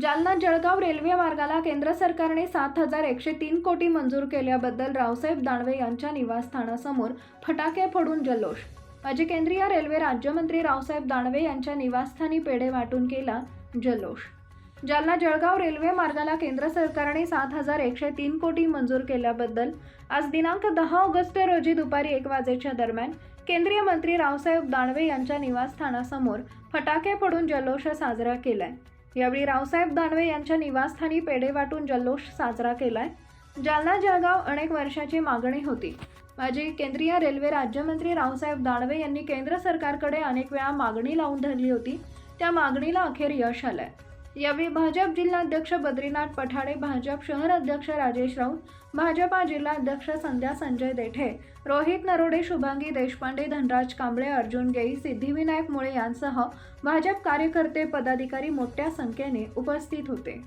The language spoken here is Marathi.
जालना जळगाव रेल्वे मार्गाला केंद्र सरकारने सात हजार एकशे तीन कोटी मंजूर केल्याबद्दल रावसाहेब दानवे यांच्या निवासस्थानासमोर फटाके फोडून जल्लोष. माजी केंद्रीय रेल्वे राज्यमंत्री रावसाहेब दानवे यांच्या निवासस्थानी पेढे वाटून केला जल्लोष. जालना जळगाव रेल्वे मार्गाला केंद्र सरकारने सात हजार एकशे तीन कोटी मंजूर केल्याबद्दल आज दिनांक दहा ऑगस्ट रोजी दुपारी एक वाजेच्या दरम्यान केंद्रीय मंत्री रावसाहेब दानवे यांच्या निवासस्थानासमोर फटाके फोडून जल्लोष साजरा केलाय. यावेळी रावसाहेब दानवे यांच्या निवासस्थानी पेढे वाटून जल्लोष साजरा केलाय. जालना जळगाव अनेक वर्षाची मागणी होती. माजी केंद्रीय रेल्वे राज्यमंत्री रावसाहेब दानवे यांनी केंद्र सरकारकडे अनेक वेळा मागणी लावून धरली होती. त्या मागणीला अखेर यश आलंय. यावेळी भाजप जिल्हाध्यक्ष बद्रीनाथ पठाडे भाजप शहर अध्यक्ष राजेश राऊत भाजपा जिल्हाध्यक्ष संध्या संजय देठे रोहित नरोडे शुभांगी देशपांडे धनराज कांबळे अर्जुन गेई सिद्धिविनायक मुळे यांसह भाजप कार्यकर्ते पदाधिकारी मोठ्या संख्येने उपस्थित होते.